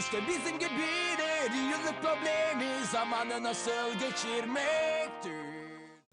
İşte bizim gibileri yıllık problemi zamanı nasıl geçirmektir.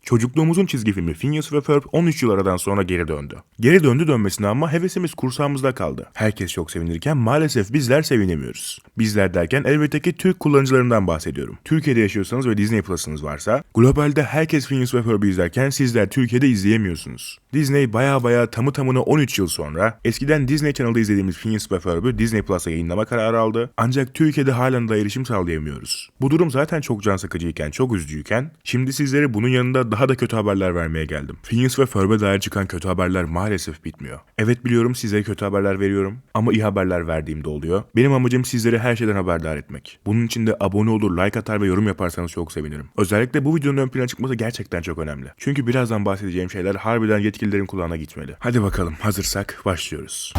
Çocukluğumuzun çizgi filmi Phineas ve Ferb 13 yıl aradan sonra geri döndü. Geri döndü dönmesine ama hevesimiz kursağımızda kaldı. Herkes çok sevinirken maalesef bizler sevinemiyoruz. Bizler derken elbette ki Türk kullanıcılarından bahsediyorum. Türkiye'de yaşıyorsanız ve Disney Plus'ınız varsa, globalde herkes Phineas ve Ferb'i izlerken sizler Türkiye'de izleyemiyorsunuz. Disney baya baya tamı tamına 13 yıl sonra eskiden Disney Channel'da izlediğimiz Phineas ve Ferb'i Disney Plus'a yayınlama kararı aldı. Ancak Türkiye'de halen da erişim sağlayamıyoruz. Bu durum zaten çok can sıkıcıyken, çok üzücüyken şimdi sizlere bunun yanında daha da kötü haberler vermeye geldim. Phineas ve Ferb'e dair çıkan kötü haberler maalesef bitmiyor. Evet biliyorum size kötü haberler veriyorum ama iyi haberler verdiğimde oluyor. Benim amacım sizleri her şeyden haberdar etmek. Bunun için de abone olur, like atar ve yorum yaparsanız çok sevinirim. Özellikle bu videonun ön plana çıkması gerçekten çok önemli. Çünkü birazdan bahsedeceğim şeyler harbiden yetkililerin kulağına gitmeli. Hadi bakalım hazırsak başlıyoruz.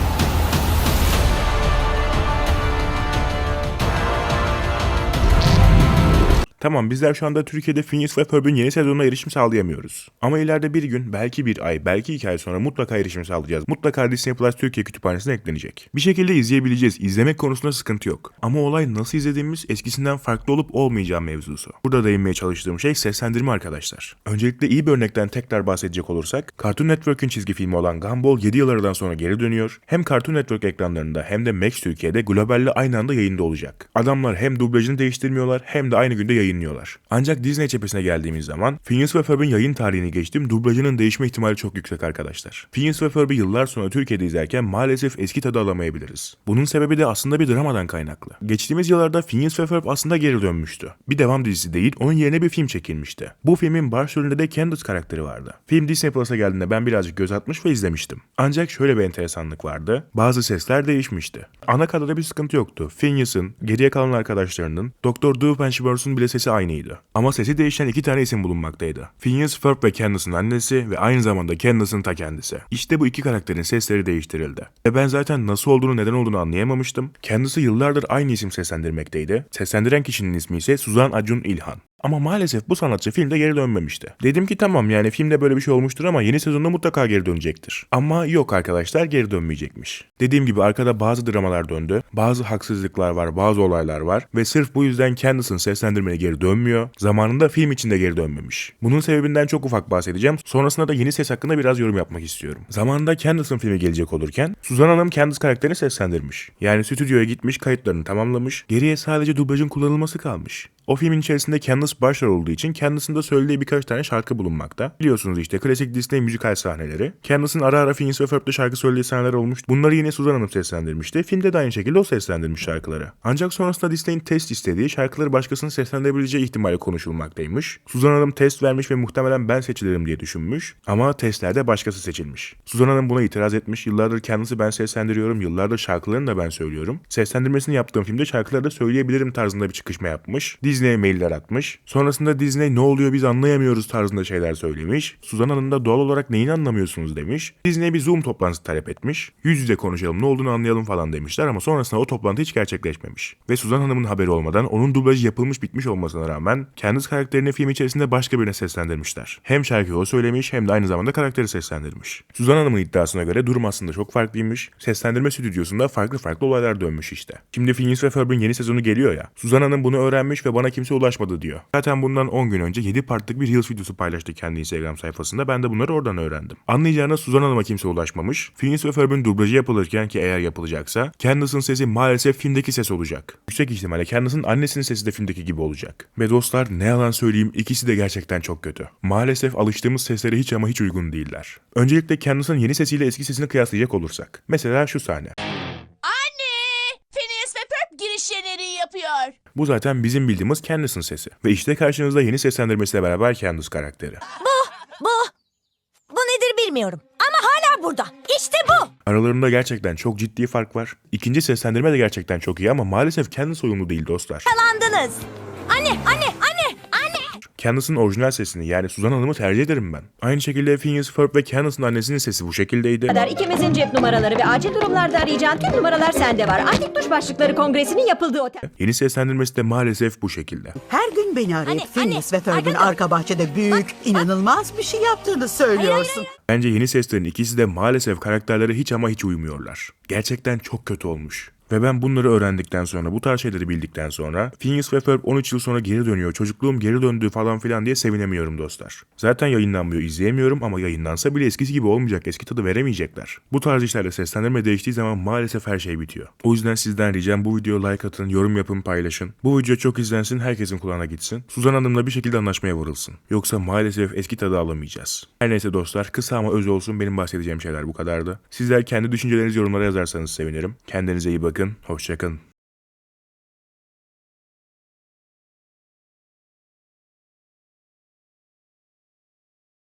Tamam bizler şu anda Türkiye'de Phineas ve Ferb'in yeni sezonuna erişim sağlayamıyoruz. Ama ileride bir gün, belki bir ay, belki iki ay sonra mutlaka erişim sağlayacağız. Mutlaka Disney Plus Türkiye kütüphanesine eklenecek. Bir şekilde izleyebileceğiz. İzlemek konusunda sıkıntı yok. Ama olay nasıl izlediğimiz eskisinden farklı olup olmayacağı mevzusu. Burada değinmeye çalıştığım şey seslendirme arkadaşlar. Öncelikle iyi bir örnekten tekrar bahsedecek olursak, Cartoon Network'ün çizgi filmi olan Gumball 7 yıl aradan sonra geri dönüyor. Hem Cartoon Network ekranlarında hem de Max Türkiye'de globalle aynı anda yayında olacak. Adamlar hem dublajını değiştirmiyorlar hem de aynı günde yayınlıyorlar. Ancak Disney cephesine geldiğimiz zaman Phineas ve Ferb'in yayın tarihini geçtim dublajının değişme ihtimali çok yüksek arkadaşlar. Phineas ve Ferb'i yıllar sonra Türkiye'de izlerken maalesef eski tadı alamayabiliriz. Bunun sebebi de aslında bir dramadan kaynaklı. Geçtiğimiz yıllarda Phineas ve Ferb aslında geri dönmüştü. Bir devam dizisi değil onun yerine bir film çekilmişti. Bu filmin başrolünde de Candace karakteri vardı. Film Disney Plus'a geldiğinde ben birazcık göz atmış ve izlemiştim. Ancak şöyle bir enteresanlık vardı. Bazı sesler değişmişti. Ana kadroda bir sıkıntı yoktu. Phineas'ın, geriye kalan arkadaşlarının, Dr. Doofenshmirtz'un bile sesi aynıydı. Ama sesi değişen iki tane isim bulunmaktaydı. Phineas Ferb ve Candace'ın annesi ve aynı zamanda Candace'ın ta kendisi. İşte bu iki karakterin sesleri değiştirildi. Ve ben zaten nasıl olduğunu neden olduğunu anlayamamıştım. Kendisi yıllardır aynı isim seslendirmekteydi. Seslendiren kişinin ismi ise Suzan Acun İlhan. Ama maalesef bu sanatçı filmde geri dönmemişti. Dedim ki tamam yani filmde böyle bir şey olmuştur ama yeni sezonda mutlaka geri dönecektir. Ama yok arkadaşlar geri dönmeyecekmiş. Dediğim gibi arkada bazı dramalar döndü, bazı haksızlıklar var, bazı olaylar var ve sırf bu yüzden Candace'ın seslendirmeye geri dönmüyor, zamanında film içinde geri dönmemiş. Bunun sebebinden çok ufak bahsedeceğim, sonrasında da yeni ses hakkında biraz yorum yapmak istiyorum. Zamanında Candace'ın filmi gelecek olurken Suzan Hanım Candace karakterini seslendirmiş. Yani stüdyoya gitmiş, kayıtlarını tamamlamış, geriye sadece dublajın kullanılması kalmış. O filmin içerisinde Candace başrol olduğu için Candace'ın da söylediği birkaç tane şarkı bulunmakta. Biliyorsunuz işte klasik Disney müzikal sahneleri. Candace'ın ara ara Phineas ve Ferb'de şarkı söylediği sahneler olmuş. Bunları yine Suzan Hanım seslendirmişti. Filmde de aynı şekilde o seslendirmiş şarkıları. Ancak sonrasında Disney'in test istediği şarkıları başkasının seslendirebileceği ihtimali konuşulmaktaymış. Suzan Hanım test vermiş ve muhtemelen ben seçilirim diye düşünmüş. Ama testlerde başkası seçilmiş. Suzan Hanım buna itiraz etmiş. Yıllardır kendisi ben seslendiriyorum. Yıllardır şarkılarını da ben söylüyorum. Seslendirmesini yaptığım filmde şarkıları da söyleyebilirim tarzında bir çıkışma yapmış. Disney'e mailler atmış. Sonrasında Disney ne oluyor biz anlayamıyoruz tarzında şeyler söylemiş. Suzan Hanım da doğal olarak neyini anlamıyorsunuz demiş. Disney bir Zoom toplantısı talep etmiş. Yüz yüze konuşalım ne olduğunu anlayalım falan demişler ama sonrasında o toplantı hiç gerçekleşmemiş. Ve Suzan Hanım'ın haberi olmadan onun dublajı yapılmış bitmiş olmasına rağmen kendisi karakterini film içerisinde başka birine seslendirmişler. Hem şarkıyı o söylemiş hem de aynı zamanda karakteri seslendirmiş. Suzan Hanım'ın iddiasına göre durum aslında çok farklıymış. Seslendirme stüdyosunda farklı farklı olaylar dönmüş işte. Şimdi Phineas ve Ferb'in yeni sezonu geliyor ya. Suzan Hanım bunu öğrenmiş ve bana kimse ulaşmadı diyor. Zaten bundan 10 gün önce 7 partlık bir Reels videosu paylaştı kendi Instagram sayfasında. Ben de bunları oradan öğrendim. Anlayacağınız Suzan Hanım'a kimse ulaşmamış. Phineas ve Ferb'in dublajı yapılırken ki eğer yapılacaksa Candace'ın sesi maalesef filmdeki ses olacak. Yüksek ihtimalle Candace'ın annesinin sesi de filmdeki gibi olacak. Ve dostlar ne yalan söyleyeyim ikisi de gerçekten çok kötü. Maalesef alıştığımız seslere hiç ama hiç uygun değiller. Öncelikle Candace'ın yeni sesiyle eski sesini kıyaslayacak olursak. Mesela şu sahne. Yapıyor. Bu zaten bizim bildiğimiz Candace'ın sesi. Ve işte karşınızda yeni seslendirmesiyle beraber Candace karakteri. Bu, bu nedir bilmiyorum. Ama hala burada. İşte bu. Aralarında gerçekten çok ciddi fark var. İkinci seslendirme de gerçekten çok iyi ama maalesef Candace uyumlu değil dostlar. Yalandınız. Anne, anne. Candace'ın orijinal sesini yani Suzan Hanım'ı tercih ederim ben. Aynı şekilde Phineas Ferb ve Candace'ın annesinin sesi bu şekildeydi. kadar ikimizin cep numaraları ve acil durumlarda arayacağın tüm numaralar sende var. Antik duş başlıkları kongresinin yapıldığı otel. Yeni seslendirmesi de maalesef bu şekilde. Her gün beni arayıp Anne, Phineas ve Ferb'in arka bahçede büyük, inanılmaz bir şey yaptığını söylüyorsun. Bence yeni seslerin ikisi de maalesef karakterlere hiç ama hiç uymuyorlar. Gerçekten çok kötü olmuş. Ve ben bunları öğrendikten sonra, bu tarz şeyleri bildikten sonra Phineas ve Ferb 13 yıl sonra geri dönüyor, çocukluğum geri döndü falan filan diye sevinemiyorum dostlar. Zaten yayınlanmıyor, izleyemiyorum ama yayınlansa bile eskisi gibi olmayacak, eski tadı veremeyecekler. Bu tarz işlerle seslendirme değiştiği zaman maalesef her şey bitiyor. O yüzden sizden ricam bu videoya like atın, yorum yapın, paylaşın. Bu video çok izlensin, herkesin kulağına gitsin. Suzan Hanım'la bir şekilde anlaşmaya varılsın. Yoksa maalesef eski tadı alamayacağız. Her neyse dostlar, kısa ama öz olsun benim bahsedeceğim şeyler bu kadardı. Sizler kendi düşüncelerinizi yorumlara yazarsanız sevinirim. Kendinize iyi bakın, hoşçakalın.